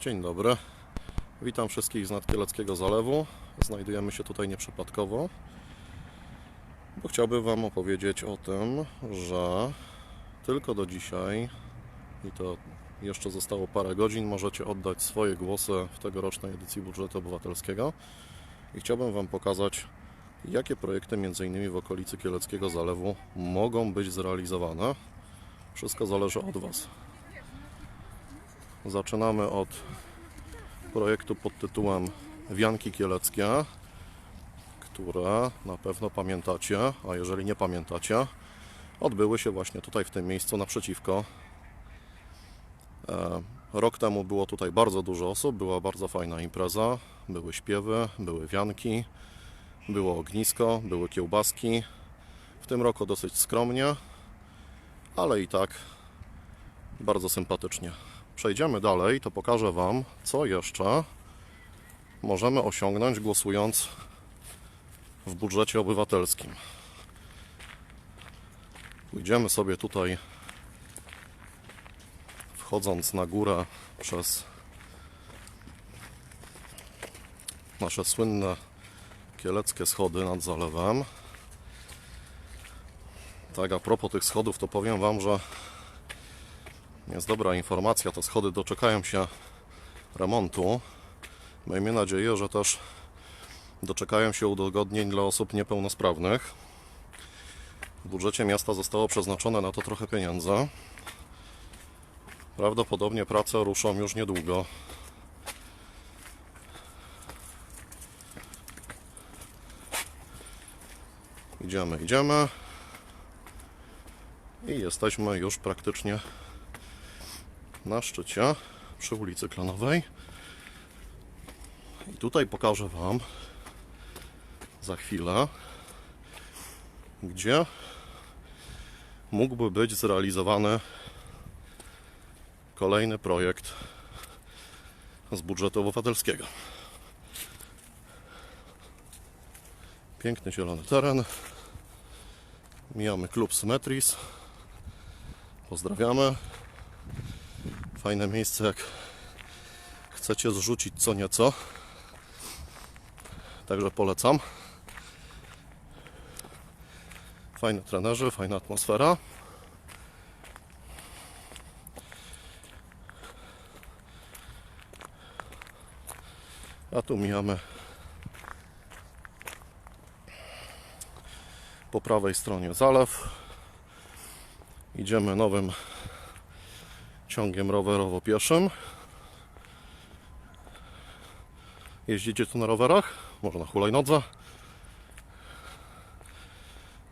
Dzień dobry. Witam wszystkich z Nadkieleckiego Zalewu. Znajdujemy się tutaj nieprzypadkowo, bo chciałbym Wam opowiedzieć o tym, że tylko do dzisiaj, i to jeszcze zostało parę godzin, możecie oddać swoje głosy w tegorocznej edycji budżetu obywatelskiego. I chciałbym Wam pokazać, jakie projekty m.in. w okolicy Kieleckiego Zalewu mogą być zrealizowane. Wszystko zależy od Was. Zaczynamy od projektu pod tytułem Wianki Kieleckie, które na pewno pamiętacie, a jeżeli nie pamiętacie, odbyły się właśnie tutaj w tym miejscu naprzeciwko. E, Rok temu było tutaj bardzo dużo osób, była bardzo fajna impreza, były śpiewy, były wianki, było ognisko, były kiełbaski. W tym roku dosyć skromnie, ale i tak bardzo sympatycznie. Przejdziemy dalej, to pokażę Wam, co jeszcze możemy osiągnąć głosując w budżecie obywatelskim. Pójdziemy sobie tutaj, wchodząc na górę przez nasze słynne kieleckie schody nad zalewem. Tak, a propos tych schodów, to powiem Wam, że jest dobra informacja, te schody doczekają się remontu. Miejmy nadzieję, że też doczekają się udogodnień dla osób niepełnosprawnych. W budżecie miasta zostało przeznaczone na to trochę pieniędzy. Prawdopodobnie prace ruszą już niedługo. Idziemy, idziemy. I jesteśmy już praktycznie na szczycie przy ulicy Klonowej. I tutaj pokażę Wam za chwilę, gdzie mógłby być zrealizowany kolejny projekt z budżetu obywatelskiego. Piękny zielony teren. Mijamy klub Symmetris. Pozdrawiamy. Fajne miejsce, jak chcecie zrzucić co nieco. Także polecam. Fajne trenerzy, fajna atmosfera. A tu mijamy po prawej stronie zalew. Idziemy nowym ciągiem rowerowo-pieszym. Jeździcie tu na rowerach? Może na hulajnodze?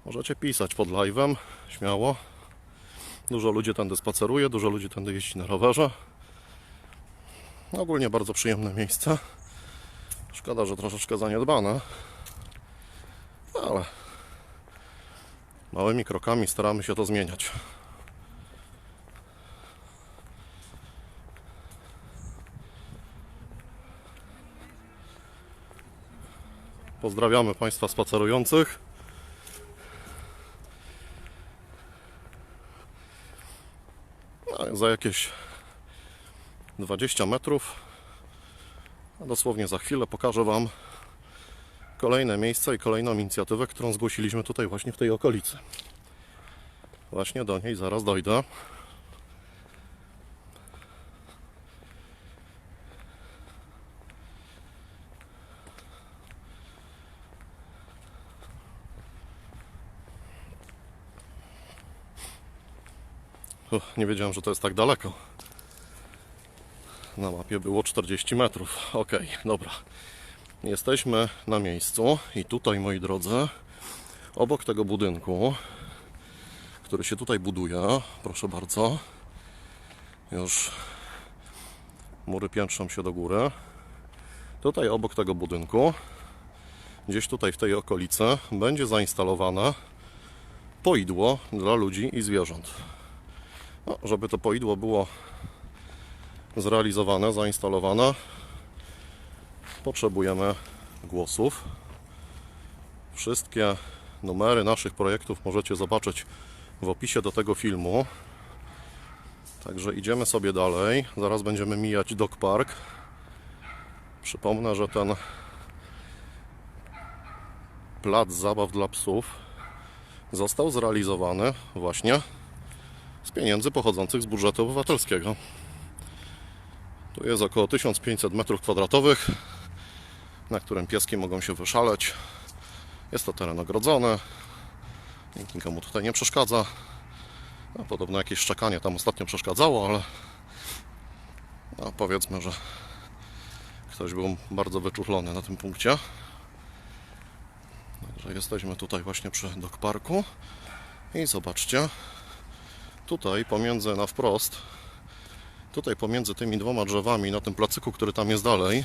Możecie pisać pod live'em, śmiało. Dużo ludzi tędy spaceruje, dużo ludzi tędy jeździ na rowerze. Ogólnie bardzo przyjemne miejsce. Szkoda, że troszeczkę zaniedbane. Ale małymi krokami staramy się to zmieniać. Pozdrawiamy Państwa spacerujących. No, za jakieś 20 metrów, dosłownie za chwilę pokażę Wam kolejne miejsce i kolejną inicjatywę, którą zgłosiliśmy tutaj właśnie w tej okolicy. Właśnie do niej zaraz dojdę. Uch, nie wiedziałem, że to jest tak daleko. Na mapie było 40 metrów. Ok, dobra. Jesteśmy na miejscu i tutaj, moi drodzy, obok tego budynku, który się tutaj buduje, proszę bardzo, już mury piętrzą się do góry. Tutaj obok tego budynku, gdzieś tutaj w tej okolicy, będzie zainstalowane poidło dla ludzi i zwierząt. No, żeby to poidło było zrealizowane, zainstalowane, potrzebujemy głosów. Wszystkie numery naszych projektów możecie zobaczyć w opisie do tego filmu. Także idziemy sobie dalej. Zaraz będziemy mijać Dog Park. Przypomnę, że ten plac zabaw dla psów został zrealizowany właśnie z pieniędzy pochodzących z budżetu obywatelskiego. Tu jest około 1500 m2, na którym pieski mogą się wyszaleć. Jest to teren ogrodzony. Nikt nikomu tutaj nie przeszkadza. No, podobno jakieś szczekanie tam ostatnio przeszkadzało, ale no, powiedzmy, że ktoś był bardzo wyczuchlony na tym punkcie. Także jesteśmy tutaj właśnie przy Dog Parku i zobaczcie, tutaj pomiędzy na wprost, tutaj pomiędzy tymi dwoma drzewami na tym placyku, który tam jest dalej,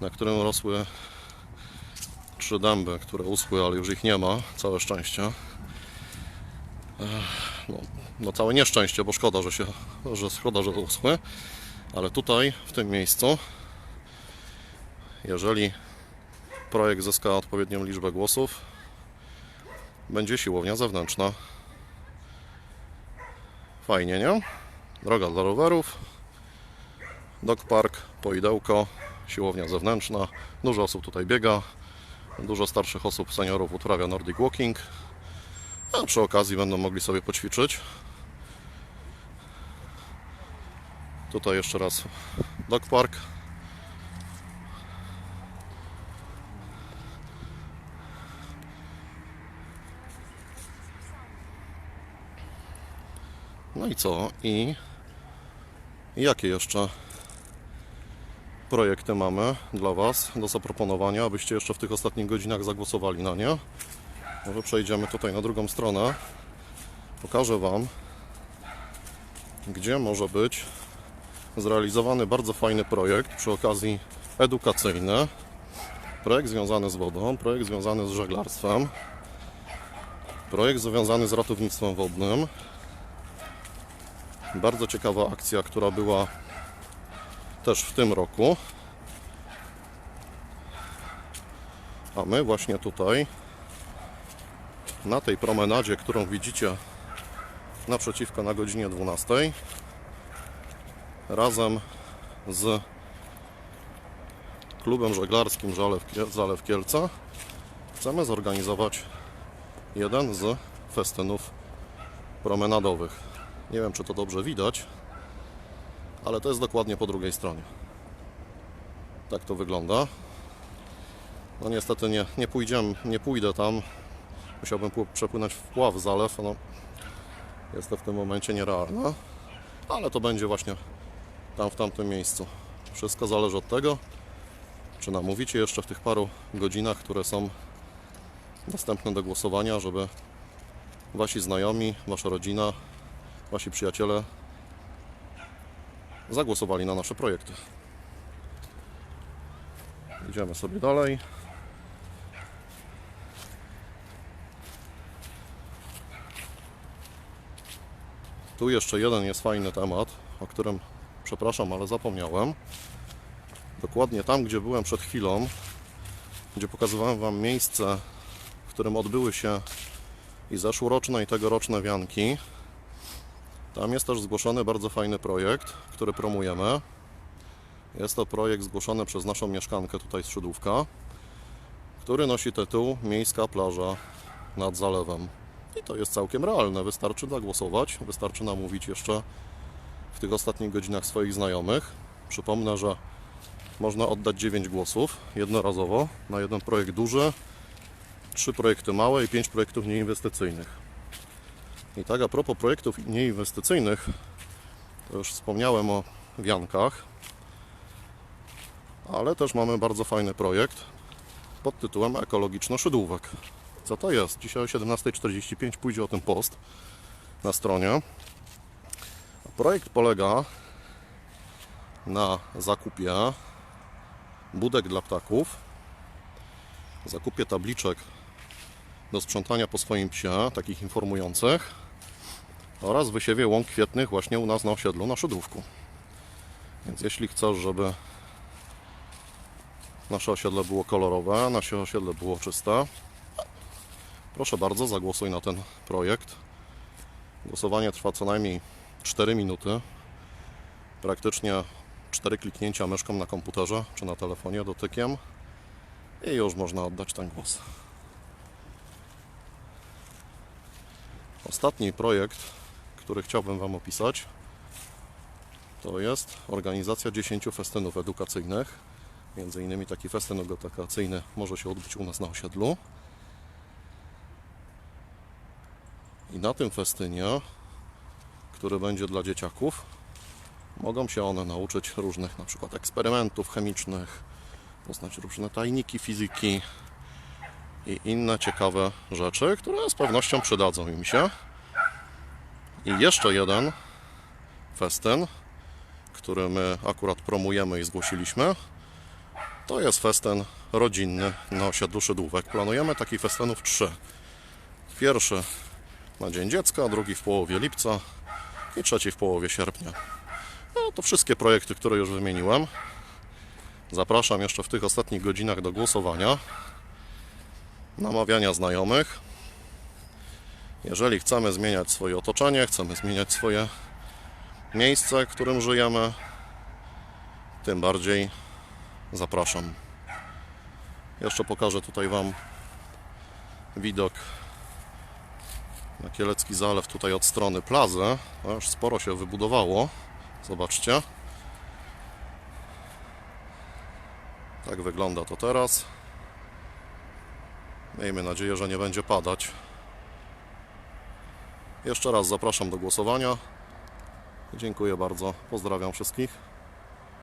na którym rosły trzy dęby, które uschły, ale już ich nie ma, całe szczęście. No, no całe nieszczęście, bo szkoda, że się, że szkoda, że uschły, ale tutaj, w tym miejscu, jeżeli projekt zyska odpowiednią liczbę głosów, będzie siłownia zewnętrzna. Fajnie, nie? Droga dla rowerów, dog park, poidełko, siłownia zewnętrzna. Dużo osób tutaj biega, dużo starszych osób, seniorów uprawia Nordic Walking. A przy okazji będą mogli sobie poćwiczyć. Tutaj jeszcze raz dog park. No i co? I jakie jeszcze projekty mamy dla Was do zaproponowania, abyście jeszcze w tych ostatnich godzinach zagłosowali na nie? Może przejdziemy tutaj na drugą stronę. Pokażę Wam, gdzie może być zrealizowany bardzo fajny projekt przy okazji edukacyjny. Projekt związany z wodą, projekt związany z żeglarstwem, projekt związany z ratownictwem wodnym. Bardzo ciekawa akcja, która była też w tym roku. A my właśnie tutaj na tej promenadzie, którą widzicie naprzeciwko na godzinie 12 razem z klubem żeglarskim Zalew, Kie- Zalew Kielce chcemy zorganizować jeden z festynów promenadowych. Nie wiem, czy to dobrze widać, ale to jest dokładnie po drugiej stronie. Tak to wygląda. No niestety nie, nie pójdziemy, nie pójdę tam. Musiałbym pł- przepłynąć w pław zalew. No, jest to w tym momencie nierealne, ale to będzie właśnie tam w tamtym miejscu. Wszystko zależy od tego, czy namówicie jeszcze w tych paru godzinach, które są dostępne do głosowania, żeby wasi znajomi, wasza rodzina, wasi przyjaciele zagłosowali na nasze projekty. Idziemy sobie dalej. Tu jeszcze jeden jest fajny temat, o którym przepraszam, ale zapomniałem. Dokładnie tam, gdzie byłem przed chwilą, gdzie pokazywałem Wam miejsce, w którym odbyły się i zeszłoroczne i tegoroczne wianki. Tam jest też zgłoszony bardzo fajny projekt, który promujemy. Jest to projekt zgłoszony przez naszą mieszkankę tutaj z Szydłówka, który nosi tytuł Miejska plaża nad zalewem. I to jest całkiem realne. Wystarczy zagłosować, wystarczy namówić jeszcze w tych ostatnich godzinach swoich znajomych. Przypomnę, że można oddać 9 głosów jednorazowo na jeden projekt duży, 3 projekty małe i 5 projektów nieinwestycyjnych. I tak a propos projektów nieinwestycyjnych, to już wspomniałem o wiankach, ale też mamy bardzo fajny projekt pod tytułem Ekologiczno Szydłówek. Co to jest? Dzisiaj o 17.45 pójdzie o tym post na stronie. Projekt polega na zakupie budek dla ptaków, zakupie tabliczek do sprzątania po swoim psie, takich informujących, oraz wysiewie łąk kwietnych właśnie u nas na osiedlu na Szydłówku. Więc jeśli chcesz, żeby nasze osiedle było kolorowe, nasze osiedle było czyste, proszę bardzo, zagłosuj na ten projekt. Głosowanie trwa co najmniej 4 minuty. Praktycznie 4 kliknięcia myszką na komputerze czy na telefonie dotykiem i już można oddać ten głos. Ostatni projekt, który chciałbym Wam opisać, to jest organizacja 10 festynów edukacyjnych. Między innymi taki festyn edukacyjny może się odbyć u nas na osiedlu. I na tym festynie, który będzie dla dzieciaków, mogą się one nauczyć różnych na przykład eksperymentów chemicznych, poznać różne tajniki fizyki i inne ciekawe rzeczy, które z pewnością przydadzą im się. I jeszcze jeden festyn, który my akurat promujemy i zgłosiliśmy, to jest festyn rodzinny na osiedlu Szydłówek. Planujemy takich festynów trzy. Pierwszy na Dzień Dziecka, drugi w połowie lipca i trzeci w połowie sierpnia. No to wszystkie projekty, które już wymieniłem. Zapraszam jeszcze w tych ostatnich godzinach do głosowania, namawiania znajomych. Jeżeli chcemy zmieniać swoje otoczenie, chcemy zmieniać swoje miejsce, w którym żyjemy, tym bardziej zapraszam. Jeszcze pokażę tutaj Wam widok na Kielecki Zalew tutaj od strony plazy. Aż sporo się wybudowało. Zobaczcie. Tak wygląda to teraz. Miejmy nadzieję, że nie będzie padać. Jeszcze raz zapraszam do głosowania. Dziękuję bardzo. Pozdrawiam wszystkich.